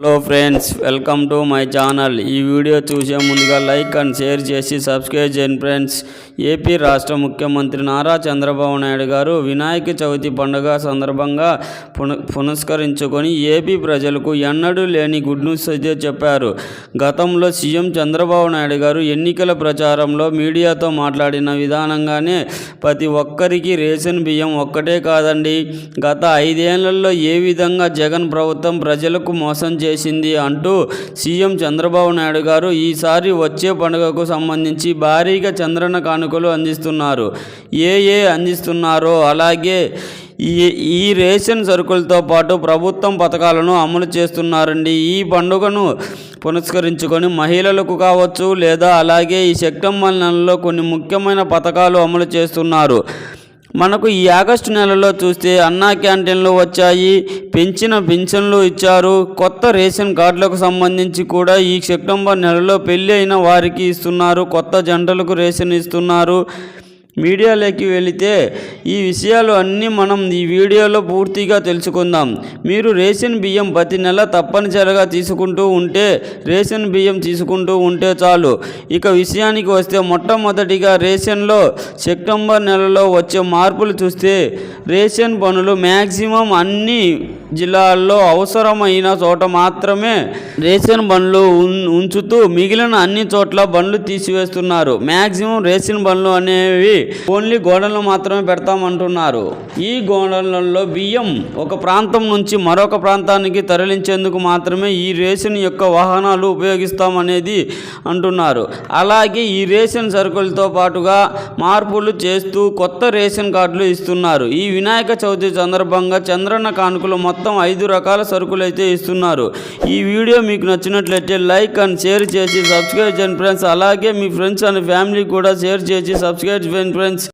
Hello friends welcome to my channel ఈ video చూసే ముందుగా లైక్ అండ్ షేర్ చేసి సబ్స్క్రైబ్ చేయండి ఫ్రెండ్స్ ఏపీ రాష్ట్ర ముఖ్యమంత్రి నారా చంద్రబాబు నాయుడు గారు వినాయక చవితి పండుగ సందర్భంగా పున పునస్కరించుకొని ఏపీ ప్రజలకు ఎన్నడూ లేని గుడ్ న్యూస్ అయితే చెప్పారు. గతంలో సీఎం చంద్రబాబు నాయుడు గారు ఎన్నికల ప్రచారంలో మీడియాతో మాట్లాడిన విధానంగానే ప్రతి ఒక్కరికి రేషన్ బియ్యం ఒక్కటే కాదండి. గత ఐదేళ్ళలో ఏ విధంగా జగన్ ప్రభుత్వం ప్రజలకు మోసం చేసింది అంటూ సీఎం చంద్రబాబు నాయుడు గారు ఈసారి వచ్చే పండుగకు సంబంధించి భారీగా చంద్రన కానుకలు అందిస్తున్నారు. ఏ ఏ అందిస్తున్నారో అలాగే ఈ ఈ రేషన్ సరుకులతో పాటు ప్రభుత్వం పథకాలను అమలు చేస్తున్నారండి. ఈ పండుగను పునస్కరించుకొని మహిళలకు కావచ్చు లేదా అలాగే ఈ సెప్టెంబర్ నెలలో కొన్ని ముఖ్యమైన పథకాలు అమలు చేస్తున్నారు. మనకు ఈ ఆగస్టు నెలలో చూస్తే అన్నా క్యాంటీన్లు వచ్చాయి పెంచిన పింఛన్లు ఇచ్చారు. కొత్త రేషన్ కార్డులకు సంబంధించి కూడా ఈ సెప్టెంబర్ నెలలో పెళ్ళి అయిన వారికి ఇస్తున్నారు. కొత్త జంటలకు రేషన్ ఇస్తున్నారు. మీడియాలోకి వెళితే ఈ విషయాలు అన్నీ మనం ఈ వీడియోలో పూర్తిగా తెలుసుకుందాం. మీరు రేషన్ బియ్యం ప్రతి నెల తప్పనిసరిగా తీసుకుంటూ ఉంటే రేషన్ బియ్యం తీసుకుంటూ ఉంటే చాలు. ఇక విషయానికి వస్తే మొట్టమొదటిగా రేషన్లో సెప్టెంబర్ నెలలో వచ్చే మార్పులు చూస్తే రేషన్ పనులు మ్యాక్సిమం అన్ని జిల్లాల్లో అవసరమైన చోట మాత్రమే రేషన్ బండ్లు ఉంచుతూ మిగిలిన అన్ని చోట్ల బండ్లు తీసివేస్తున్నారు. మ్యాక్సిమం రేషన్ బండ్లు అనేవి ఓన్లీ గోడలను మాత్రమే పెడతామంటున్నారు. ఈ గోడలలో బియ్యం ఒక ప్రాంతం నుంచి మరొక ప్రాంతానికి తరలించేందుకు మాత్రమే ఈ రేషన్ యొక్క వాహనాలు ఉపయోగిస్తామనేది అంటున్నారు. అలాగే ఈ రేషన్ సరుకులతో పాటుగా మార్పులు చేస్తూ కొత్త రేషన్ కార్డులు ఇస్తున్నారు. ఈ వినాయక చవితి సందర్భంగా చంద్రన్న కానుకలు మొత్తం ఐదు రకాల సరుకులు అయితే ఇస్తున్నారు. ఈ వీడియో మీకు నచ్చినట్లయితే లైక్ అండ్ షేర్ చేసి సబ్స్క్రైబ్ చేయండి ఫ్రెండ్స్. అలాగే మీ ఫ్రెండ్స్ అండ్ ఫ్యామిలీ కూడా షేర్ చేసి సబ్స్క్రైబ్ చేయండి ఫ్రెండ్స్